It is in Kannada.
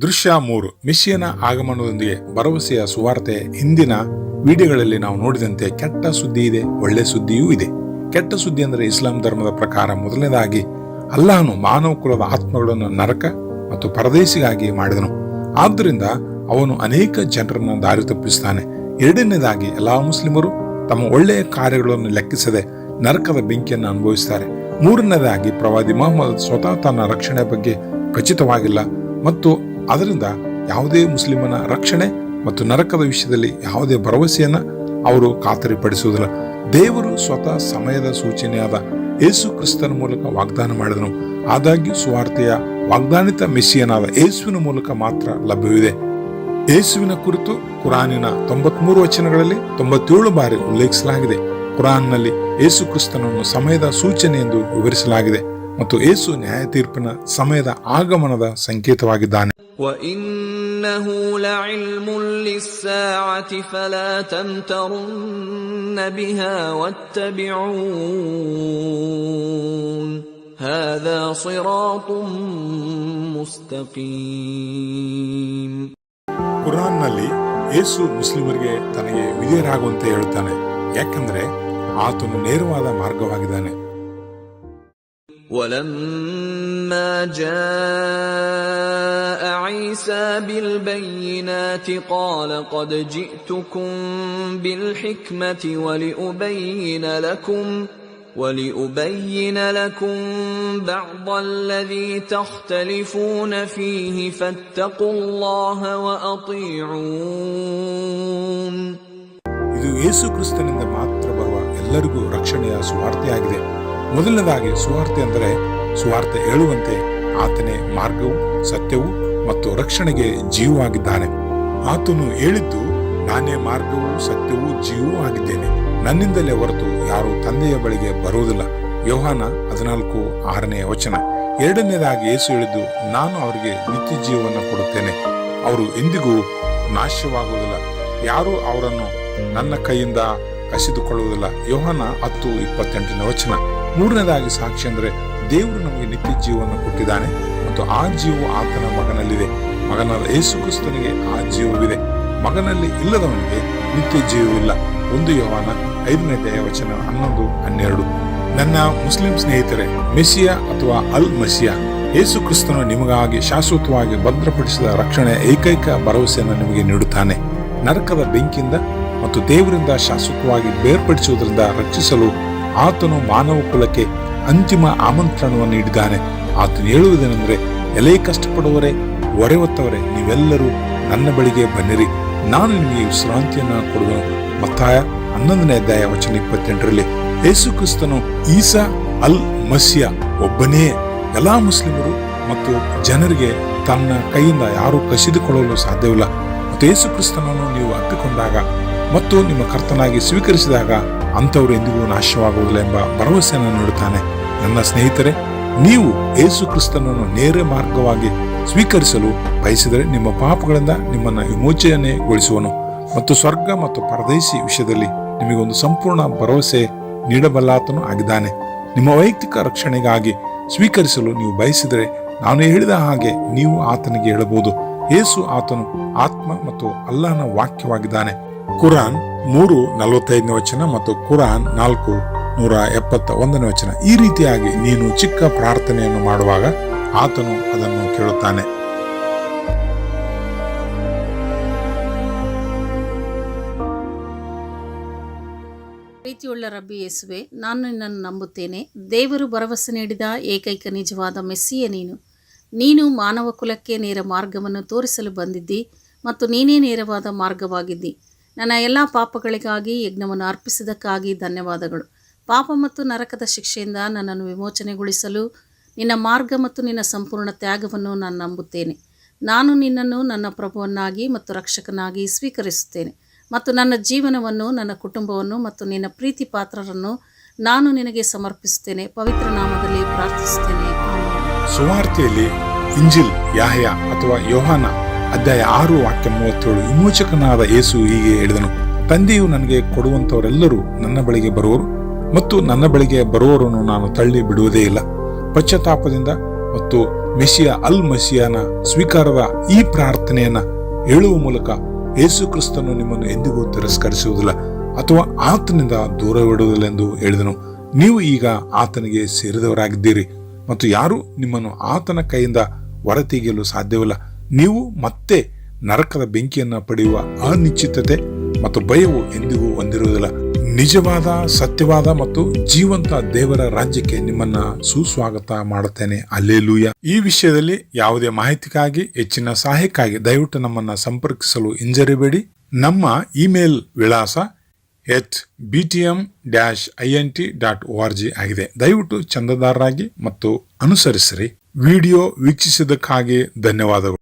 ದೃಶ್ಯ ಮೂರು ಮಿಶಿಯನ ಆಗಮನದೊಂದಿಗೆ ಭರವಸೆಯ ಸುವಾರ್ತೆ. ಹಿಂದಿನ ವಿಡಿಯೋಗಳಲ್ಲಿ ನಾವು ನೋಡಿದಂತೆ ಕೆಟ್ಟ ಸುದ್ದಿ ಇದೆ, ಒಳ್ಳೆ ಸುದ್ದಿಯೂ ಇದೆ. ಕೆಟ್ಟ ಸುದ್ದಿ ಅಂದರೆ ಇಸ್ಲಾಂ ಧರ್ಮದ ಪ್ರಕಾರ ಮೊದಲನೇದಾಗಿ ಅಲ್ಲಾಹನು ಮಾನವ ಕುಲದ ಆತ್ಮಗಳನ್ನು ನರಕ ಮತ್ತು ಪರದೇಶಿಗಾಗಿ ಮಾಡಿದನು. ಆದ್ದರಿಂದ ಅವನು ಅನೇಕ ಜನರನ್ನು ದಾರಿ ತಪ್ಪಿಸುತ್ತಾನೆ. ಎರಡನೇದಾಗಿ, ಎಲ್ಲಾ ಮುಸ್ಲಿಮರು ತಮ್ಮ ಒಳ್ಳೆಯ ಕಾರ್ಯಗಳನ್ನು ಲೆಕ್ಕಿಸದೆ ನರಕದ ಬೆಂಕಿಯನ್ನು ಅನುಭವಿಸ್ತಾರೆ ಮೂರನೇದಾಗಿ, ಪ್ರವಾದಿ ಮೊಹಮ್ಮದ್ ಸ್ವತಃ ತನ್ನ ರಕ್ಷಣೆ ಬಗ್ಗೆ ಖಚಿತವಾಗಿಲ್ಲ ಮತ್ತು ಅದರಿಂದ ಯಾವುದೇ ಮುಸ್ಲಿಮನ ರಕ್ಷಣೆ ಮತ್ತು ನರಕದ ವಿಷಯದಲ್ಲಿ ಯಾವುದೇ ಭರವಸೆಯನ್ನು ಅವರು ಖಾತರಿಪಡಿಸುವುದಿಲ್ಲ. ದೇವರು ಸ್ವತಃ ಸಮಯದ ಸೂಚನೆಯಾದ ಏಸು ಕ್ರಿಸ್ತನ ಮೂಲಕ ವಾಗ್ದಾನ ಮಾಡಿದನು. ಆದಾಗ್ಯೂ ಸುವಾರ್ತೆಯ ವಾಗ್ದಾನಿತ ಮೆಸ್ಸಿಯನಾದ ಯೇಸುವಿನ ಮೂಲಕ ಮಾತ್ರ ಲಭ್ಯವಿದೆ. ಯೇಸುವಿನ ಕುರಿತು ಕುರಾನಿನ ತೊಂಬತ್ಮೂರು ವಚನಗಳಲ್ಲಿ ತೊಂಬತ್ತೇಳು ಬಾರಿ ಉಲ್ಲೇಖಿಸಲಾಗಿದೆ. ಕುರಾನ್ನಲ್ಲಿ ಯೇಸು ಕ್ರಿಸ್ತನನ್ನು ಸಮಯದ ಸೂಚನೆ ಎಂದು ವಿವರಿಸಲಾಗಿದೆ ಮತ್ತು ಯೇಸು ನ್ಯಾಯ ತೀರ್ಪಿನ ಸಮಯದ ಆಗಮನದ ಸಂಕೇತವಾಗಿದ್ದಾನೆ. وإنه لعلم للساعة فلا تمترن بها واتبعون هذا صراط مستقيم ಕುರಾನ್ನಲ್ಲಿ ಯೇಸು ಮುಸ್ಲಿಮರಿಗೆ ತನಗೆ ವಿಧೇಯರಾಗುವಂತೆ ಹೇಳುತ್ತಾನೆ ಯಾಕಂದ್ರೆ ಆತನು ನೇರವಾದ ಮಾರ್ಗವಾಗಿದ್ದಾನೆ ولما جاء عيسى بالبينات قال قد جئتكم بالحكمة ولأبين لكم ولأبين لكم بعض الذي تختلفون فيه فاتقوا الله وأطيعون ಇದು ಯೇಸು ಕ್ರಿಸ್ತನಿಂದ ಮಾತ್ರ ಬರುವ ಎಲ್ಲರಿಗೂ ರಕ್ಷಣೆಯ ಸುವಾರ್ತೆಯಾಗಿದೆ ಮೊದಲನೇದಾಗಿ ಸುವಾರ್ತೆ ಅಂದರೆ ಸುವಾರ್ತೆ ಹೇಳುವಂತೆ ಆತನೇ ಮಾರ್ಗವು ಸತ್ಯವು ಮತ್ತು ರಕ್ಷಣೆಗೆ ಜೀವವಾಗಿದ್ದಾನೆ. ಆತನು ಹೇಳಿದ್ದು, ನಾನೇ ಮಾರ್ಗವೂ ಸತ್ಯವೂ ಜೀವವೂ ಆಗಿದ್ದೇನೆ. ನನ್ನಿಂದಲೇ ಹೊರತು ಯಾರು ತಂದೆಯ ಬಳಿಗೆ ಬರುವುದಿಲ್ಲ. ಯೋಹಾನ ಹದಿನಾಲ್ಕು ಆರನೇ ವಚನ. ಎರಡನೇದಾಗಿ ಯೇಸು ಹೇಳಿದ್ದು, ನಾನು ಅವರಿಗೆ ನಿತ್ಯ ಜೀವವನ್ನು ಕೊಡುತ್ತೇನೆ. ಅವರು ಎಂದಿಗೂ ನಾಶವಾಗುವುದಿಲ್ಲ. ಯಾರೂ ಅವರನ್ನು ನನ್ನ ಕೈಯಿಂದ ಕಸಿದುಕೊಳ್ಳುವುದಿಲ್ಲ. ಯೋಹಾನ ಹತ್ತು ಇಪ್ಪತ್ತೆಂಟನೇ ವಚನ. ಮೂರನೇದಾಗಿ ಸಾಕ್ಷಿ ಅಂದರೆ, ದೇವರು ನಮಗೆ ನಿತ್ಯ ಜೀವವನ್ನು ಕೊಟ್ಟಿದ್ದಾನೆ. ಮತ್ತು ಆ ಜೀವವು ಆತನ ಮಗನಲ್ಲಿದೆ. ಮಗನಾದ ಯೇಸುಕ್ರಿಸ್ತನಿಗೆ ಆ ಜೀವವಿದೆ. ಮಗನಲ್ಲಿ ಇಲ್ಲದವನಿಗೆ ನಿತ್ಯ ಜೀವವಿಲ್ಲ. ಒಂದು ಯೋವಾನ ಐದನೇ ವಚನ ಹನ್ನೊಂದು, ಹನ್ನೆರಡು. ನನ್ನ ಮುಸ್ಲಿಂ ಸ್ನೇಹಿತರೆ ಮೆಸಿಯಾ ಅಥವಾ ಅಲ್ ಮಸಿಯಾ ಯೇಸು ಕ್ರಿಸ್ತನು ನಿಮಗಾಗಿ ಶಾಶ್ವತವಾಗಿ ಭದ್ರಪಡಿಸಿದ ರಕ್ಷಣೆ ಏಕೈಕ ಭರವಸೆಯನ್ನು ನಿಮಗೆ ನೀಡುತ್ತಾನೆ. ನರಕದ ಬೆಂಕಿಯಿಂದ ಮತ್ತು ದೇವರಿಂದ ಶಾಶ್ವತವಾಗಿ ಬೇರ್ಪಡಿಸುವುದರಿಂದ ರಕ್ಷಿಸಲು ಆತನು ಮಾನವ ಕುಲಕ್ಕೆ ಅಂತಿಮ ಆಮಂತ್ರಣವನ್ನು ನೀಡಿದ್ದಾನೆ. ಆತನು ಹೇಳುವುದೇನೆಂದರೆ, ಎಲೆ ಕಷ್ಟಪಡುವವರೇ ಹೊರೆ ಹೊತ್ತವರೇ ನೀವೆಲ್ಲರೂ ನನ್ನ ಬಳಿಗೆ ಬನ್ನಿರಿ. ನಾನು ನಿಮಗೆ ವಿಶ್ರಾಂತಿಯನ್ನು ಕೊಡುವೆನು. ಮತ್ತಾಯ ಹನ್ನೊಂದನೇ ಅಧ್ಯಾಯ ವಚನ ಇಪ್ಪತ್ತೆಂಟರಲ್ಲಿ, ಯೇಸು ಕ್ರಿಸ್ತನು ಈಸಾ ಅಲ್ ಮಸಿಯ ಒಬ್ಬನೇ. ಎಲ್ಲಾ ಮುಸ್ಲಿಮರು ಮತ್ತು ಜನರಿಗೆ ತನ್ನ ಕೈಯಿಂದ ಯಾರೂ ಕಸಿದುಕೊಳ್ಳಲು ಸಾಧ್ಯವಿಲ್ಲ. ಮತ್ತು ಯೇಸು ಕ್ರಿಸ್ತನನ್ನು ನೀವು ಅಪ್ಪಿಕೊಂಡಾಗ ಮತ್ತು ನಿಮ್ಮ ಕರ್ತನಾಗಿ ಸ್ವೀಕರಿಸಿದಾಗ ಅಂಥವರು ಎಂದಿಗೂ ನಾಶವಾಗುವುದಿಲ್ಲ ಎಂಬ ಭರವಸೆಯನ್ನು ನೀಡುತ್ತಾನೆ. ನನ್ನ ಸ್ನೇಹಿತರೆ ನೀವು ಯೇಸು ಕ್ರಿಸ್ತನನ್ನು ನೇರ ಮಾರ್ಗವಾಗಿ ಸ್ವೀಕರಿಸಲು ಬಯಸಿದರೆ ನಿಮ್ಮ ಪಾಪಗಳಿಂದ ನಿಮ್ಮನ್ನು ವಿಮೋಚನೆಗೊಳಿಸುವನು ಮತ್ತು ಸ್ವರ್ಗ ಮತ್ತು ಪರದೇಶಿ ವಿಷಯದಲ್ಲಿ ನಿಮಗೊಂದು ಸಂಪೂರ್ಣ ಭರವಸೆ ನೀಡಬಲ್ಲಾತನು ಆಗಿದ್ದಾನೆ. ನಿಮ್ಮ ವೈಯಕ್ತಿಕ ರಕ್ಷಣೆಗಾಗಿ ಸ್ವೀಕರಿಸಲು ನೀವು ಬಯಸಿದರೆ ನಾನು ಹೇಳಿದ ಹಾಗೆ ನೀವು ಆತನಿಗೆ ಹೇಳಬಹುದು ಯೇಸು ಆತನು ಆತ್ಮ ಮತ್ತು ಅಲ್ಲಾನ ವಾಕ್ಯವಾಗಿದ್ದಾನೆ. ಕುರಾನ್ ಮೂರು ನಲವತ್ತೈದನೇ ವಚನ ಮತ್ತು ಕುರಾನ್ ನಾಲ್ಕು ನೂರ ಎಪ್ಪತ್ತ ಒಂದನೇ ವಚನ. ಈ ರೀತಿಯಾಗಿ ನೀನು ಚಿಕ್ಕ ಪ್ರಾರ್ಥನೆಯನ್ನು ಮಾಡುವಾಗ ಆತನು ಅದನ್ನು ಕೇಳುತ್ತಾನೆ. ಪ್ರೀತಿಯುಳ್ಳ ರಬ್ಬಿ ಯೇಸುವೆ, ನಾನು ನಿನ್ನನ್ನು ನಂಬುತ್ತೇನೆ. ದೇವರು ಭರವಸೆ ನೀಡಿದ ಏಕೈಕ ನಿಜವಾದ ಮೆಸ್ಸಿಯ ನೀನು. ನೀನು ಮಾನವ ಕುಲಕ್ಕೆ ನೇರ ಮಾರ್ಗವನ್ನು ತೋರಿಸಲು ಬಂದಿದ್ದಿ ಮತ್ತು ನೀನೇ ನೇರವಾದ ಮಾರ್ಗವಾಗಿದ್ದಿ. ನನ್ನ ಎಲ್ಲ ಪಾಪಗಳಿಗಾಗಿ ಯಜ್ಞವನ್ನು ಅರ್ಪಿಸಿದ್ದಕ್ಕಾಗಿ ಧನ್ಯವಾದಗಳು. ಪಾಪ ಮತ್ತು ನರಕದ ಶಿಕ್ಷೆಯಿಂದ ನನ್ನನ್ನು ವಿಮೋಚನೆಗೊಳಿಸಲು, ನಿನ್ನ ಮಾರ್ಗ ಮತ್ತು ನಿನ್ನ ಸಂಪೂರ್ಣ ತ್ಯಾಗವನ್ನು ನಾನು ನಂಬುತ್ತೇನೆ. ನಾನು ನಿನ್ನನ್ನು ನನ್ನ ಪ್ರಭುವನ್ನಾಗಿ ಮತ್ತು ರಕ್ಷಕನಾಗಿ ಸ್ವೀಕರಿಸುತ್ತೇನೆ ಮತ್ತು ನನ್ನ ಜೀವನವನ್ನು, ನನ್ನ ಕುಟುಂಬವನ್ನು ಮತ್ತು ನಿನ್ನ ಪ್ರೀತಿ ಪಾತ್ರರನ್ನು ನಾನು ನಿನಗೆ ಸಮರ್ಪಿಸುತ್ತೇನೆ. ಪವಿತ್ರ ನಾಮದಲ್ಲಿ ಪ್ರಾರ್ಥಿಸುತ್ತೇನೆ. ಸುವಾರ್ತೆಯಲ್ಲಿ ಇಂಜಿಲ್ ಯಾಹಯ ಅಥವಾ ಯೋಹಾನ ಅಧ್ಯಾಯ ಆರು ವಾಕ್ಯ ಮೂವತ್ತೇಳು, ವಿಮೋಚಕನಾದ ಯೇಸು ಹೀಗೆ ಹೇಳಿದನು, ತಂದೆಯು ನನಗೆ ಕೊಡುವಂತವರೆಲ್ಲರೂ ನನ್ನ ಬಳಿಗೆ ಬರುವರು. ಮತ್ತು ನನ್ನ ಬಳಿಗೆ ಬರುವವರನ್ನು ನಾನು ತಳ್ಳಿ ಬಿಡುವುದೇ ಇಲ್ಲ. ಪಶ್ಚಾತ್ತಾಪದಿಂದ ಮತ್ತು ಮೆಸಿಯ ಅಲ್ ಮಸಿಯಾನ ಸ್ವೀಕಾರದ ಈ ಪ್ರಾರ್ಥನೆಯನ್ನ ಹೇಳುವ ಮೂಲಕ ಯೇಸು ಕ್ರಿಸ್ತನು ನಿಮ್ಮನ್ನು ಎಂದಿಗೂ ತಿರಸ್ಕರಿಸುವುದಿಲ್ಲ ಅಥವಾ ಆತನಿಂದ ದೂರವಿಡುವುದಿಲ್ಲ ಎಂದು ಹೇಳಿದನು. ನೀವು ಈಗ ಆತನಿಗೆ ಸೇರಿದವರಾಗಿದ್ದೀರಿ ಮತ್ತು ಯಾರು ನಿಮ್ಮನ್ನು ಆತನ ಕೈಯಿಂದ ಹೊರತೆಗೆಯಲು ಸಾಧ್ಯವಿಲ್ಲ. ನೀವು ಮತ್ತೆ ನರಕದ ಬೆಂಕಿಯನ್ನ ಪಡೆಯುವ ಅನಿಶ್ಚಿತತೆ ಮತ್ತು ಭಯವು ಎಂದಿಗೂ ಹೊಂದಿರುವುದಿಲ್ಲ. ನಿಜವಾದ, ಸತ್ಯವಾದ ಮತ್ತು ಜೀವಂತ ದೇವರ ರಾಜ್ಯಕ್ಕೆ ನಿಮ್ಮನ್ನ ಸುಸ್ವಾಗತ ಮಾಡುತ್ತೇನೆ. ಅಲ್ಲೇಲೂಯ. ಈ ವಿಷಯದಲ್ಲಿ ಯಾವುದೇ ಮಾಹಿತಿಗಾಗಿ, ಹೆಚ್ಚಿನ ಸಹಾಯಕ್ಕಾಗಿ ದಯವಿಟ್ಟು ನಮ್ಮನ್ನ ಸಂಪರ್ಕಿಸಲು ಹಿಂಜರಿಬೇಡಿ. ನಮ್ಮ ಇಮೇಲ್ ವಿಳಾಸ H B T M dash I N T dot O R G ಆಗಿದೆ. ದಯವಿಟ್ಟು ಚಂದದಾರರಾಗಿ ಮತ್ತು ಅನುಸರಿಸಿರಿ. ವಿಡಿಯೋ ವೀಕ್ಷಿಸಿದ್ದಕ್ಕಾಗಿ ಧನ್ಯವಾದಗಳು.